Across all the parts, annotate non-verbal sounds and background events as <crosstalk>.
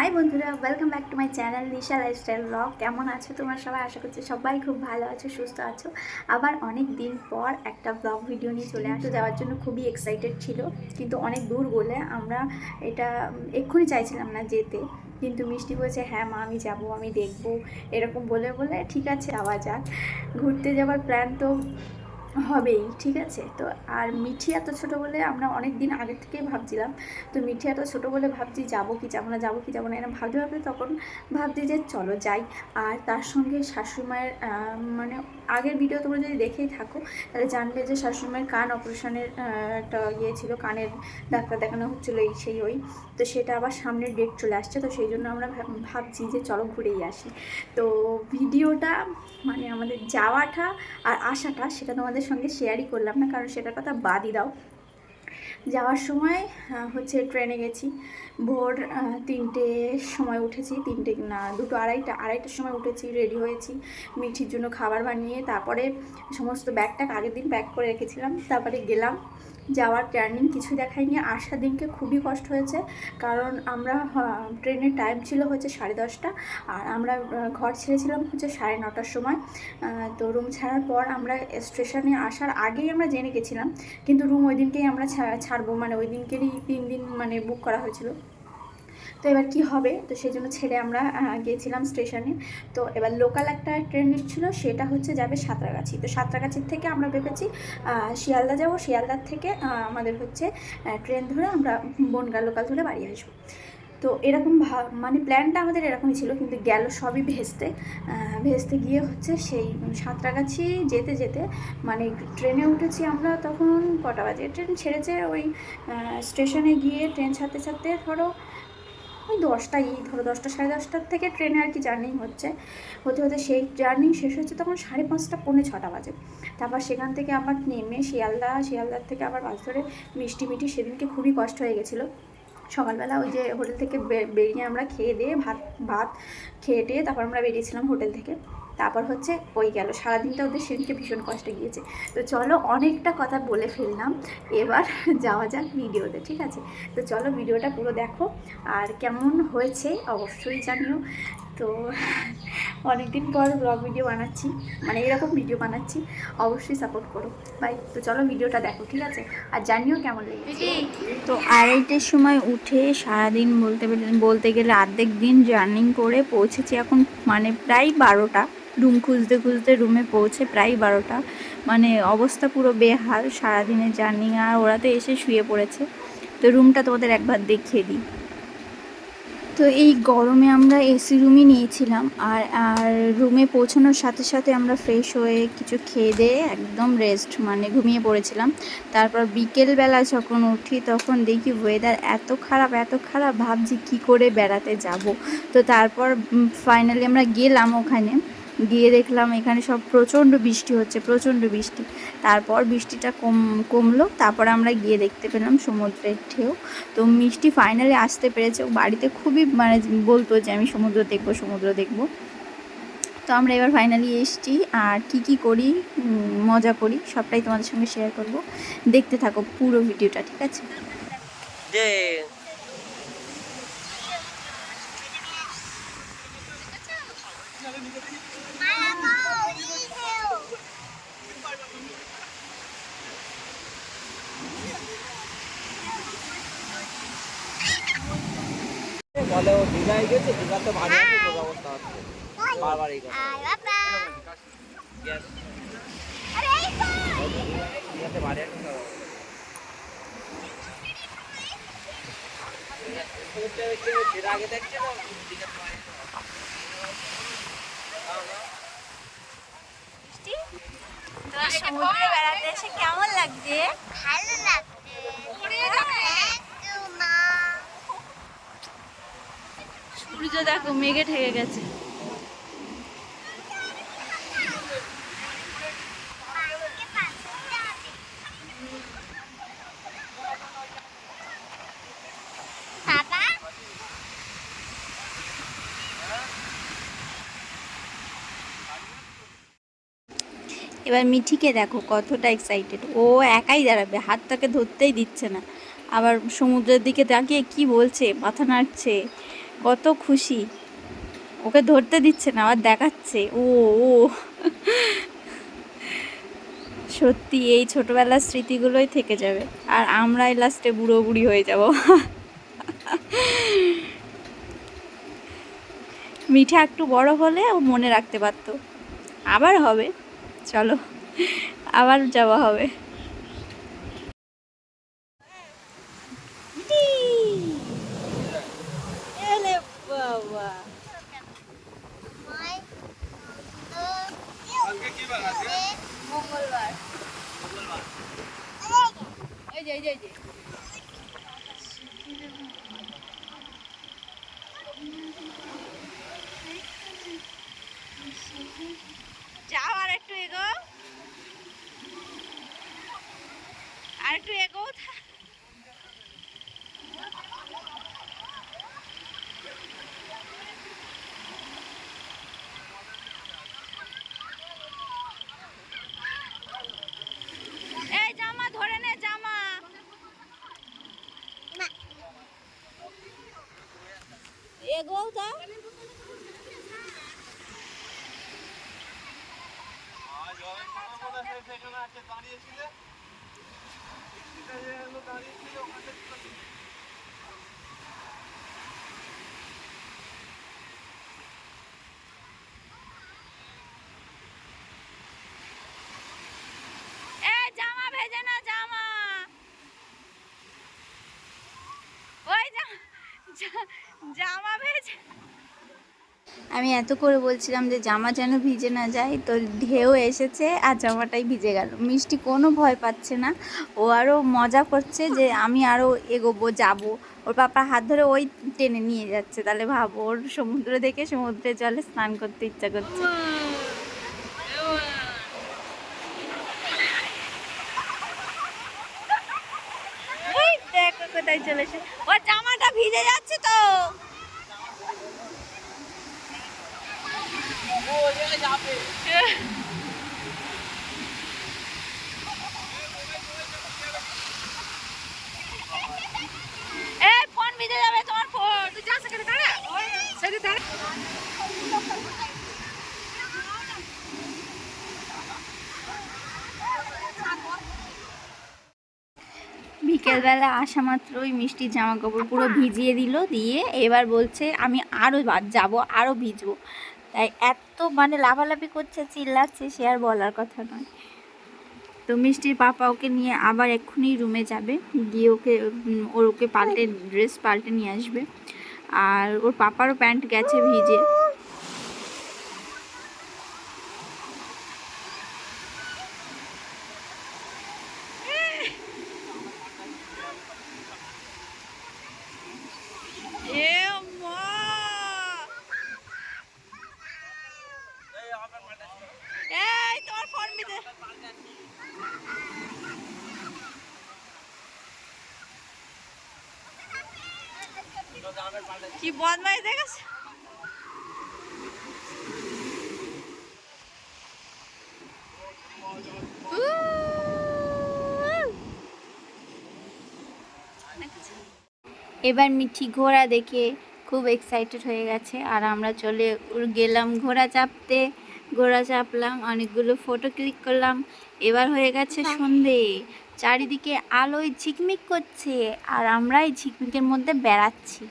High বন্ধুরা welcome back to my channel Nisha lifestyle blog কেমন আছো তোমার সবাই? আশা করছি সবাই খুব ভালো আছো, সুস্থ আছো। আবার অনেক দিন পর একটা ব্লগ ভিডিও নিয়ে চলে আসতে যাওয়ার জন্য খুবই এক্সাইটেড ছিল। কিন্তু অনেক দূর বলে আমরা এটা এক্ষুনি চাইছিলাম না যেতে। কিন্তু মিষ্টি বলছে হ্যাঁ মা, আমি যাব, আমি দেখব। এরকম বলে বলে, ঠিক আছে, যাওয়া যাক। ঘুরতে যাওয়ার প্ল্যান তো হবেই, ঠিক আছে? তো আর মিঠি এত ছোটো বলে আমরা অনেক দিন আগে থেকেই ভাবছিলাম। তো মিঠি এত ছোটো বলে ভাবছি যাব কি যাব না, যাব কি যাব না এরকম ভাবতে ভাবতে তখন ভাবছি যে চলো যাই। আর তার সঙ্গে শাশুড়িমায়ের মানে আগের ভিডিও তোমরা যদি দেখেই থাকো, তাহলে জানবে যে শাশুড়িমায়ের কান অপারেশনের একটা ইয়ে ছিল, কানের ডাক্তার দেখানো হচ্ছিল এই সেই ওই। তো সেটা আবার সামনের ডেট চলে আসছে, তো সেই জন্য আমরা ভাব- ভাবছি যে চলো ঘুরেই আসি। তো ভিডিওটা মানে আমাদের যাওয়াটা আর আসাটা, সেটা তোমাদের সঙ্গে শেয়ারই করলাম না, কারণ সেটার কথা বাদই দাও। যাওয়ার সময় হচ্ছে ট্রেনে গেছি। ভোর তিনটে তিনটের সময় উঠেছি, তিনটে না, দুটো আড়াইটা, আড়াইটার সময় উঠেছি রেডি হয়েছি। মিঠির জন্য খাবার বানিয়ে, তারপরে সমস্ত ব্যাগটা আগের দিন ব্যাগ করে রেখেছিলাম, তারপরে গেলাম। যাওয়ার টার্নিং কিছু দেখায়নি আসার দিনকে খুবই কষ্ট হয়েছে। কারণ আমরা আহ, ট্রেনের টাইম ছিল হচ্ছে সাড়ে দশটা আর আমরা ঘর ছেড়েছিলাম হচ্ছে সাড়ে নটার সময়। তো রুম ছাড়ার পর আমরা স্টেশনে আসার আগেই আমরা জেনে গেছিলাম। কিন্তু রুম ওই দিনকেই আমরা ছাড়বো। মানে ওই দিনকেরই তিন দিন মানে বুক করা হয়েছিল। তো এবার কি হবে? তো সেই জন্য ছেড়ে আমরা গিয়েছিলাম স্টেশনে তো এবার লোকাল একটা ট্রেন ছিল সেটা হচ্ছে যাবে সাঁতরাগাছি। তো সাঁতরাগাছির থেকে আমরা ভেবেছি শিয়ালদা যাব। শিয়ালদার থেকে আমাদের হচ্ছে ট্রেন ধরে আমরা বনগা লোকাল ধরে বাড়ি আসব। তো এরকম মানে প্ল্যানটা আমাদের এরকমই ছিল, কিন্তু গেল সবই ভেস্তে। ভেস্তে গিয়ে হচ্ছে সেই সাঁতরাগাছি যেতে যেতে মানে ট্রেনে উঠেছি আমরা তখন কটা বাজে? ট্রেন ছেড়েছে ওই স্টেশনে গিয়ে ট্রেন ছাড়তে ছাড়তে ধরো ওই দশটাই ধরো দশটা সাড়ে দশটার থেকে ট্রেনে আর কি জার্নি হচ্ছে। হতে হতে সেই জার্নি শেষ হচ্ছে তখন সাড়ে পাঁচটা, পৌনে ছটা বাজে। তারপর সেখান থেকে আবার নেমে শিয়ালদা, শিয়ালদার থেকে আবার বাস ধরে মিষ্টি মিষ্টি সেদিনকে খুবই কষ্ট হয়ে গেছিল। সকালবেলা ওই যে হোটেল থেকে বেরিয়ে আমরা খেয়ে দিয়ে ভাত ভাত খেয়ে টেয়ে তারপর আমরা বেরিয়েছিলাম হোটেল থেকে। তারপর হচ্ছে ওই গেল। সারাদিনটা ওদের সেদিনকে ভীষণ কষ্ট গিয়েছে। তো চলো অনেকটা কথা বলে ফেললাম। এবার যাওয়া যাক ভিডিওতে ঠিক আছে? তো চলো ভিডিওটা পুরো দেখো। আর কেমন হয়েছে অবশ্যই জানিও। তো অনেকদিন পর ব্লগ ভিডিও বানাচ্ছি। মানে এরকম ভিডিও বানাচ্ছি। অবশ্যই সাপোর্ট করো। বাই তো চলো ভিডিওটা দেখো ঠিক আছে? আর জানিও কেমন লেগেছে। তো আড়াইটের সময় উঠে সারাদিন বলতে বলতে গেলে অর্ধেক দিন জার্নিং করে পৌঁছেছি এখন মানে প্রায় বারোটা। রুম খুঁজতে খুঁজতে রুমে পৌঁছে প্রায় বারোটা। মানে অবস্থা পুরো বেহাল, সারাদিনের জার্নি আর ওরা তো এসে শুয়ে পড়েছে। তো রুমটা তোমাদের একবার দেখিয়ে দিই। তো এই গরমে আমরা এসি রুমই নিয়েছিলাম আর আর রুমে পৌঁছানোর সাথে সাথে আমরা ফ্রেশ হয়ে কিছু খেয়ে দিয়ে একদম রেস্ট মানে ঘুমিয়ে পড়েছিলাম। তারপর বিকেলবেলা যখন উঠি তখন দেখি ওয়েদার এত খারাপ এত খারাপ, ভাবছি কি করে বেড়াতে যাব। তো তারপর ফাইনালি আমরা গেলাম ওখানে। গিয়ে দেখলাম এখানে সব প্রচণ্ড বৃষ্টি হচ্ছে, প্রচণ্ড বৃষ্টি। তারপর বৃষ্টিটা কম, কমলো, তারপর আমরা গিয়ে দেখতে পেলাম সমুদ্রের ঢেউ। তো মিষ্টি ফাইনালি আসতে পেরেছে। বাড়িতে খুবই মানে বলতো যে আমি সমুদ্র দেখব সমুদ্র দেখব। তো আমরা এবার ফাইনালি এসেছি। আর কি কি করি মজা করি, সবটাই তোমাদের সঙ্গে শেয়ার করব। দেখতে থাকো পুরো ভিডিওটা ঠিক আছে যে বলে ও দীঘায় গেছে দীঘা ভালো আছে। ব্যবস্থা হচ্ছে বারবার এই. দীঘাতে ভালো হচ্ছে যেটা আগে দেখছে না দীঘাতে সমুদ্রে বেড়াতে এসে কেমন লাগছে? ভালো লাগছে একদম মা সূর্য দেখো মেঘে ঠেকে গেছে। এবার মিঠিকে দেখো কতটা এক্সাইটেড ও একাই দাঁড়াবে হাতটাকে ধরতেই দিচ্ছে না। আবার সমুদ্রের দিকে তাকিয়ে কি বলছে মাথা নাড়ছে। কত খুশি। ওকে ধরতে দিচ্ছে না, আবার দেখাচ্ছে। ও ও। সত্যি, এই ছোটবেলার স্মৃতিগুলোই থেকে যাবে। আর আমরাই লাস্টে বুড়ো বুড়ি হয়ে যাব। মিঠা একটু বড় হলে ও মনে রাখতে পারতো। আবার হবে। চলো, আবার যাওয়া হবে এলে বাবা মই তো মঙ্গলবার এই যে এই যে এই যে যাও আর একটু এগো আর একটু এগো এই জামা ধরে নে জামা এগোও তা এই জামা ভেজে না জামা ওই জা- জা- জামা ভেজে আমি এত করে বলছিলাম যে জামা যেন ভিজে না যায়, তো ঢেউ এসেছে আর জামাটাই ভিজে গেল। মিষ্টি কোনো ভয় পাচ্ছে না। ও আরও মজা করছে যে আমি আরও এগোবো, যাব। ওর পাপা হাত ধরে ওই টেনে নিয়ে যাচ্ছে। তাহলে ভাবো, ওর সমুদ্র দেখে সমুদ্রের জলে স্নান করতে ইচ্ছা করছে ওই দেখো কোথায় চলেছে ওর জামাটা ভিজে যাচ্ছে তো এই ফোন ভিজে যাবে তোমার ফোন তুই যা সেখানে দাঁড়া সেখানে দাঁড়া বিকেলবেলা আসা মাত্রই মিষ্টির জামা কাপড় পুরো ভিজিয়ে দিল, দিয়ে এবার বলছে, আমি আরও যাব আরও ভিজবো। তাই এত মানে লাফালাফি করছে, চিল্লাচ্ছে, সে আর বলার কথা নয়। তো মিষ্টির পাপা ওকে নিয়ে আবার এক্ষুনি রুমে যাবে, গিয়ে ওকে ওর ওকে পাল্টে ড্রেস পাল্টে নিয়ে আসবে। আর ওর পাপারও প্যান্ট গেছে ভিজে এ মা এই তোমার ফোন ভিজে কি এবার মিঠি ঘোড়া দেখে খুব এক্সাইটেড হয়ে গেছে। আর আমরা চলে গেলাম ঘোড়া চাপতে। ঘোড়া চাপলাম, অনেকগুলো ফটো ক্লিক করলাম। এবার হয়ে গেছে সন্ধে। চারিদিকে আলোয় ঝিকমিক করছে। আর আমরা এই ঝিকমিকের মধ্যে বেড়াচ্ছি।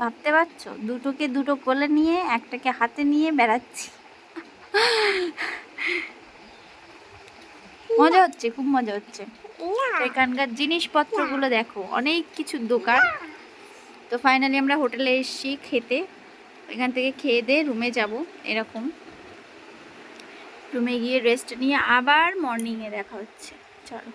ভাবতে পারছ? দুটোকে দুটো কোলে নিয়ে একটাকে হাতে নিয়ে বেড়াচ্ছি। মজা হচ্ছে খুব মজা হচ্ছে। এখানকার জিনিসপত্রগুলো দেখো অনেক কিছু দোকান। তো ফাইনালি আমরা হোটেলে এসেছি খেতে। এখান থেকে খেয়ে দিয়ে রুমে যাব এরকম। রুমে গিয়ে রেস্ট নিয়ে আবার মর্নিংয়ে দেখা হচ্ছে। চলো।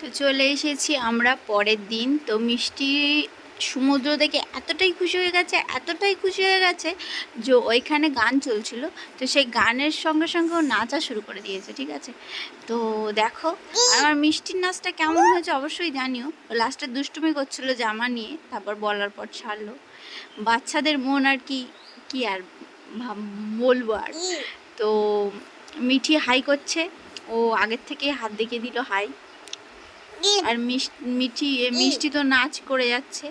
তো চলে এসেছি আমরা পরের দিন। তো মিষ্টি সমুদ্র দেখে এতটাই খুশি হয়ে গেছে, এতটাই খুশি হয়ে গেছে যে ওইখানে গান চলছিল। তো সেই গানের সঙ্গে সঙ্গে ও নাচা শুরু করে দিয়েছে, ঠিক আছে? তো দেখো, আমার মিষ্টির নাচটা কেমন হয়েছে অবশ্যই জানিও। লাস্টে দুষ্টুমি করছিল জামা নিয়ে, তারপর বলার পর ছাড়লো। বাচ্চাদের মন আর কি কি আর বলব আর। তো মিঠি হাই করছে, ও আগের থেকে হাত দেখিয়ে দিল হাই। আর মিষ্টি মিষ্টি তো নাচ করে যাচ্ছে।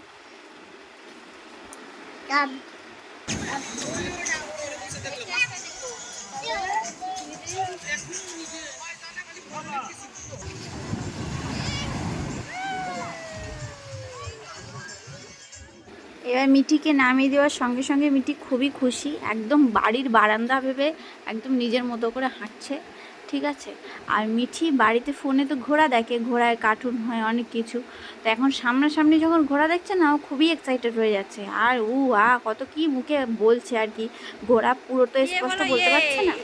এবার মিঠিকে নামিয়ে দেওয়ার সঙ্গে সঙ্গে মিঠি খুবই খুশি একদম বাড়ির বারান্দা ভেবে একদম নিজের মতো করে হাঁটছে। ঠিক আছে? আর মিঠি বাড়িতে ফোনে তো ঘোড়া দেখে ঘোড়ায় কার্টুন হয় অনেক কিছু। তো এখন সামনাসামনি যখন ঘোড়া দেখছে না ও খুবই এক্সাইটেড হয়ে যাচ্ছে। আর উ আ কত কি মুখে বলছে আর কি। ঘোড়া পুরো তো স্পষ্ট বলতে পারছে না।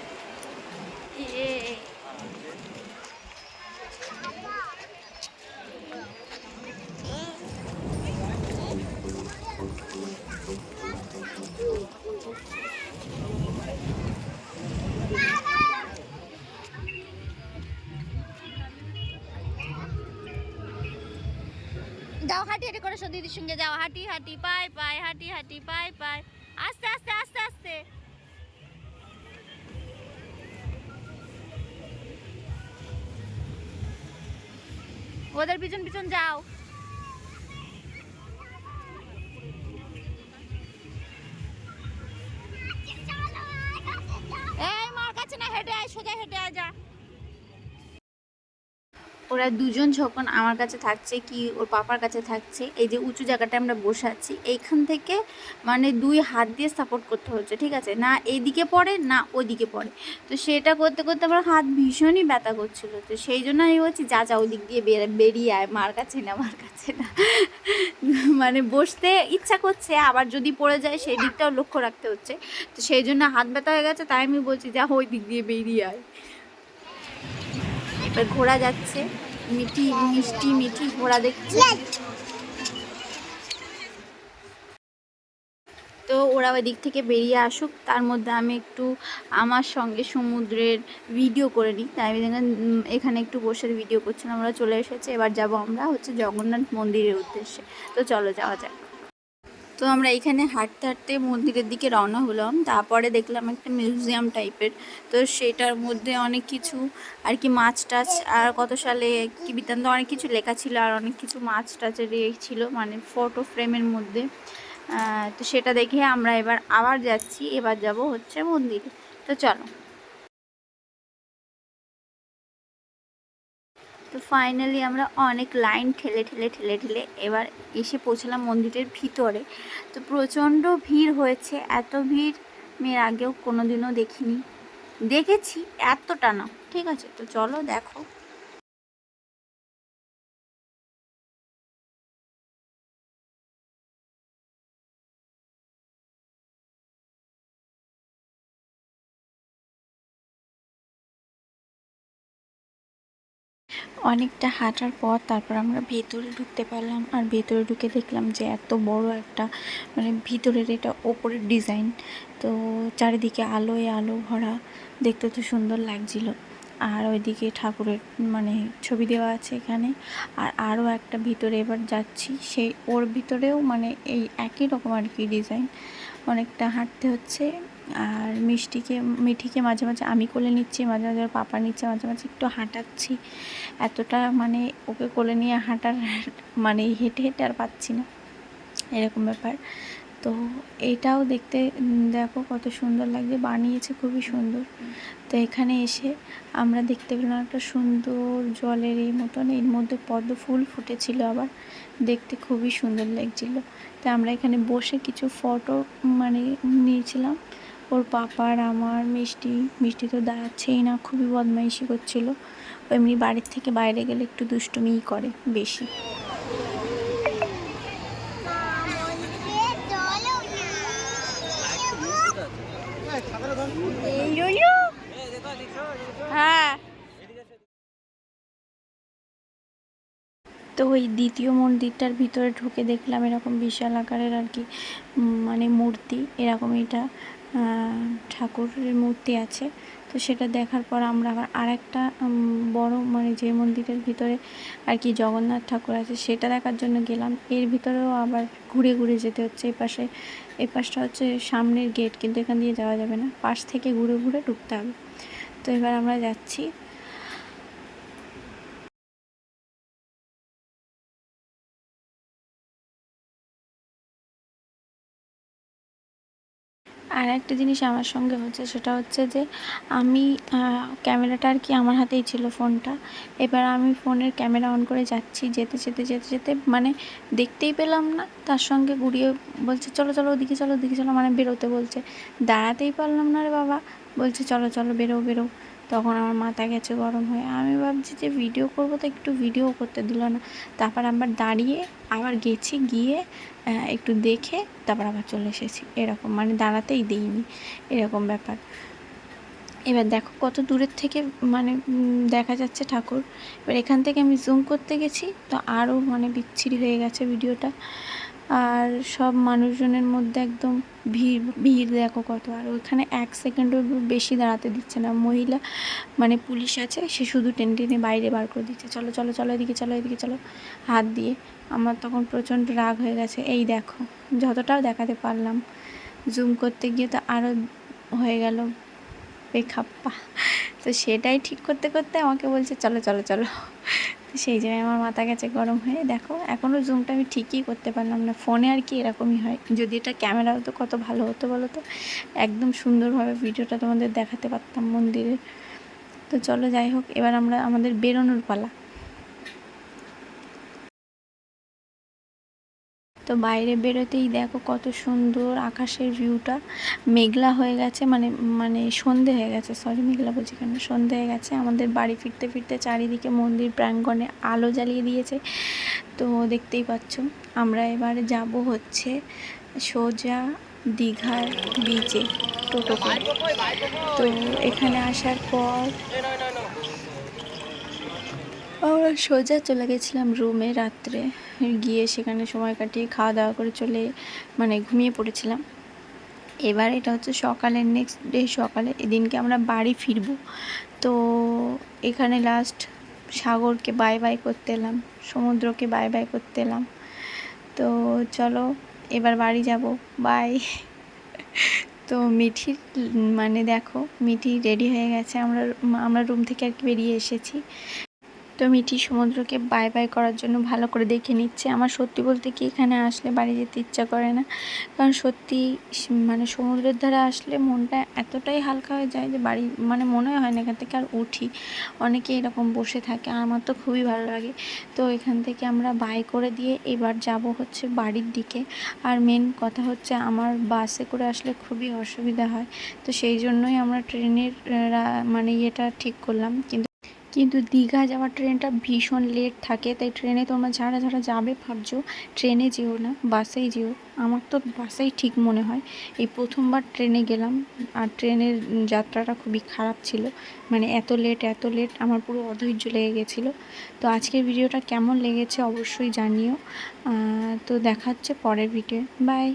যাও হাঁটি হাঁটি করে দিদির সঙ্গে যাও। হাঁটি হাঁটি পাই পাই হাঁটি হাঁটি পাই পাই আস্তে আস্তে আস্তে আস্তে। ওদের পিছন পিছন যাও। এই, মার কাছে না, হেঁটে আয়, সোজা হেঁটে আয়, যা। ওরা দুজন যখন আমার কাছে থাকছে কি ওর পাপার কাছে থাকছে, এই যে উঁচু জায়গাটা আমরা বসে আছি, এইখান থেকে মানে দুই হাত দিয়ে সাপোর্ট করতে হচ্ছে, ঠিক আছে? না এইদিকে পড়ে, না ওইদিকে পড়ে। তো সেটা করতে করতে আমার হাত ভীষণই ব্যথা করছিল। তো সেই জন্য আমি বলছি, যা যা, ওদিক দিয়ে বেরিয়ে আয়, মার কাছে না, মার কাছে না। <laughs> মানে বসতে ইচ্ছা করছে, আবার যদি পড়ে যায় সেই দিকটাও লক্ষ্য রাখতে হচ্ছে। তো সেই জন্য হাত ব্যথা হয়ে গেছে, তাই আমি বলছি, যা, ওই দিক দিয়ে বেরিয়ে আয়। ঘোড়া যাচ্ছে। মিঠি মিষ্টি মিঠি ঘোড়া দেখছে। তো ওরা ওই দিক থেকে বেরিয়ে আসুক তার মধ্যে আমি একটু আমার সঙ্গে সমুদ্রের ভিডিও করে নিই। তাই আমি উম, এখানে একটু বসে ভিডিও করছিলাম আমরা চলে এসেছে। এবার যাব আমরা হচ্ছে জগন্নাথ মন্দিরের উদ্দেশ্যে। তো চলো যাওয়া যাক। তো আমরা এখানে হাঁটতে হাঁটতে মন্দিরের দিকে রওনা হলাম। তারপরে দেখলাম একটা মিউজিয়াম টাইপের। তো সেটার মধ্যে অনেক কিছু, আর কি মাছ টাছ, আর কত সালে কি বৃত্তান্ত, অনেক কিছু লেখা ছিল, আর অনেক কিছু মাছ টাচের ইয়ে ছিল মানে ফটো ফ্রেমের মধ্যে। তো সেটা দেখে আমরা এবার আবার যাচ্ছি, এবার যাব হচ্ছে মন্দিরে। তো চলো। তো ফাইনালি আমরা অনেক লাইন ঠেলে ঠেলে ঠেলে ঠেলে এবার এসে পৌঁছলাম মন্দিরের ভিতরে। তো প্রচণ্ড ভিড় হয়েছে, এত ভিড় মেয়ের আগেও কোনো দিনও দেখিনি। দেখেছি, এতটা না। ঠিক আছে, তো চলো দেখো। অনেকটা হাঁটার পর তারপর আমরা ভেতরে ঢুকতে পারলাম। আর ভেতরে ঢুকে দেখলাম যে এত বড় একটা মানে ভিতরের এটা ওপরের ডিজাইন। তো চারিদিকে আলোয় আলো ভরা, দেখতে তো সুন্দর লাগছিল। আর ওইদিকে ঠাকুরের মানে ছবি দেওয়া আছে এখানে। আর আরও একটা ভিতরে এবার যাচ্ছি, সেই ওর ভিতরেও মানে এই একই রকম আর কি ডিজাইন। অনেকটা হাঁটতে হচ্ছে আর মিষ্টিকে, মিঠিকে মাঝে মাঝে আমি কোলে নিচ্ছি, মাঝে মাঝে পাপা নিচ্ছে, মাঝে মাঝে একটু হাঁটাচ্ছি। এতটা মানে ওকে কোলে নিয়ে হাঁটার মানে হেঁটে হেঁটে আর পাচ্ছি না। এরকম ব্যাপার। তো এটাও দেখতে, দেখো কত সুন্দর লাগছে, বানিয়েছে খুবই সুন্দর। তো এখানে এসে আমরা দেখতে পেলাম একটা সুন্দর জলের এই মতন, এর মধ্যে পদ্ম ফুল ফুটেছিল আবার। দেখতে খুবই সুন্দর লাগছিল। তো আমরা এখানে বসে কিছু ফটো মানে নিয়েছিলাম। ওর পাপার আমার মিষ্টি মিষ্টি তো দাঁড়াচ্ছেই না খুবই বদমাইশি করছিল। এমনি বাড়ির থেকে বাইরে গেলে একটু দুষ্টুমিই করে বেশি। হ্যাঁ। তো ওই দ্বিতীয় মন্দিরটার ভিতরে ঢুকে দেখলাম এরকম বিশাল আকারের আর কি মানে মূর্তি এরকম এটা। ঠাকুরের মূর্তি আছে। তো সেটা দেখার পর আমরা আবার আরেকটা বড় মানে যে মন্দিরের ভিতরে আর কি জগন্নাথ ঠাকুর আছে, সেটা দেখার জন্য গেলাম। এর ভিতরেও আবার ঘুরে ঘুরে যেতে হচ্ছে। এই পাশে পাশটা হচ্ছে সামনের গেট কিন্তু এখান দিয়ে যাওয়া যাবে না। পাশ থেকে ঘুরে ঘুরে ঢুকতে হবে। তো এবার আমরা যাচ্ছি। আর একটা জিনিস আমার সঙ্গে হচ্ছে সেটা হচ্ছে যে আমি ক্যামেরাটা আর কি আমার হাতেই ছিল ফোনটা। এবার আমি ফোনের ক্যামেরা অন করে যাচ্ছি, যেতে যেতে যেতে যেতে মানে দেখতেই পেলাম না। তার সঙ্গে ঘুরিয়ে বলছে, চলো চলো ওদিকে চলো ওদিকে, চলো। মানে বেরোতে বলছে। দাঁড়াতেই পারলাম না রে বাবা। বলছে, চলো চলো, বেরো বেরো। তখন আমার মাথা গেছে গরম হয়ে। আমি ভাবছি যে ভিডিও করব তো একটু ভিডিও করতে দিল না। তারপর আবার দাঁড়িয়ে আবার গেছি, গিয়ে একটু দেখে তারপর আবার চলে এসেছি। এরকম মানে দাঁড়াতেই দিইনি। এরকম ব্যাপার। এবার দেখো কত দূরের থেকে মানে দেখা যাচ্ছে ঠাকুর। এবার এখান থেকে আমি জুম করতে গেছি, তো আরও মানে বিচ্ছিরি হয়ে গেছে ভিডিওটা আর সব মানুষজনের মধ্যে একদম ভিড় ভিড় দেখো কত। আর ওইখানে এক সেকেন্ডও বেশি দাঁড়াতে দিচ্ছে না। মহিলা মানে পুলিশ আছে, সে শুধু টেনে টেনে বাইরে বার করে দিচ্ছে। চলো চলো চলো এদিকে চলো এদিকে, চলো। হাত দিয়ে আমার তখন প্রচণ্ড রাগ হয়ে গেছে। এই দেখো, যতটাও দেখাতে পারলাম জুম করতে গিয়ে তো আরও হয়ে গেল। বেখাপ্পা তো সেটাই ঠিক করতে করতে আমাকে বলছে, চলো চলো চলো। সেই জন্য আমার মাথা গেছে গরম হয়ে। দেখো এখনও জুমটা আমি ঠিকই করতে পারলাম না। ফোনে আর কি এরকমই হয়। যদি এটা ক্যামেরা হতো কত ভালো হতো বলো তো? একদম সুন্দরভাবে ভিডিওটা তোমাদের দেখাতে পারতাম মন্দিরে। তো চলো যাই হোক, এবার আমরা আমাদের বেরোনোর পালা। তো বাইরে বেরোতেই দেখো কত সুন্দর আকাশের ভিউটা মেঘলা হয়ে গেছে মানে মানে সন্ধে হয়ে গেছে সরি মেঘলা বলছি কেন? সন্ধে হয়ে গেছে, আমাদের বাড়ি ফিরতে ফিরতে চারিদিকে মন্দির প্রাঙ্গণে আলো জ্বালিয়ে দিয়েছে। তো দেখতেই পাচ্ছ, আমরা এবার যাব হচ্ছে সোজা দীঘার বিচে টোটো তো এখানে আসার পর আমরা সোজা চলে গেছিলাম রুমে রাত্রে। গিয়ে সেখানে সময় কাটিয়ে খাওয়া দাওয়া করে চলে মানে ঘুমিয়ে পড়েছিলাম। এবার এটা হচ্ছে সকালের নেক্সট ডে সকালে এদিনকে আমরা বাড়ি ফিরবো। তো এখানে লাস্ট সাগরকে বাই বাই করতে এলাম, সমুদ্রকে বাই বাই করতে এলাম। তো চলো, এবার বাড়ি যাব বাই তো মিঠির মানে দেখো, মিঠি রেডি হয়ে গেছে। আমরা আমরা রুম থেকে আর কি বেরিয়ে এসেছি। তো মিঠি সমুদ্রকে বাই বাই করার জন্য ভালো করে দেখে নিচ্ছে। আমার সত্যি বলতে কি এখানে আসলে বাড়ি যেতে ইচ্ছা করে না। কারণ সত্যি মানে সমুদ্রের ধারে আসলে মনটা এতটাই হালকা হয়ে যায় যে বাড়ি মানে মনে হয় না এখান থেকে আর উঠি। অনেকে এরকম বসে থাকে আমার তো খুবই ভালো লাগে। তো এখান থেকে আমরা বাই করে দিয়ে এবার যাব হচ্ছে বাড়ির দিকে। আর মেন কথা হচ্ছে আমার বাসে করে আসলে খুবই অসুবিধা হয়। তো সেই জন্যই আমরা ট্রেনের মানে ইয়েটা ঠিক করলাম। কিন্তু কিন্তু দীঘা যাওয়ার ট্রেনটা ভীষণ লেট থাকে, তাই ট্রেনে তোমরা যারা যারা যাবে ভাবছ ট্রেনে যেও না, বাসেই যেও। আমার তো বাসেই ঠিক মনে হয়। এই প্রথমবার ট্রেনে গেলাম আর ট্রেনের যাত্রাটা খুবই খারাপ ছিল। মানে এত লেট এত লেট আমার পুরো অধৈর্য লেগে গেছিল। তো আজকের ভিডিওটা কেমন লেগেছে অবশ্যই জানিও। তো দেখা হচ্ছে পরের ভিডিও বাই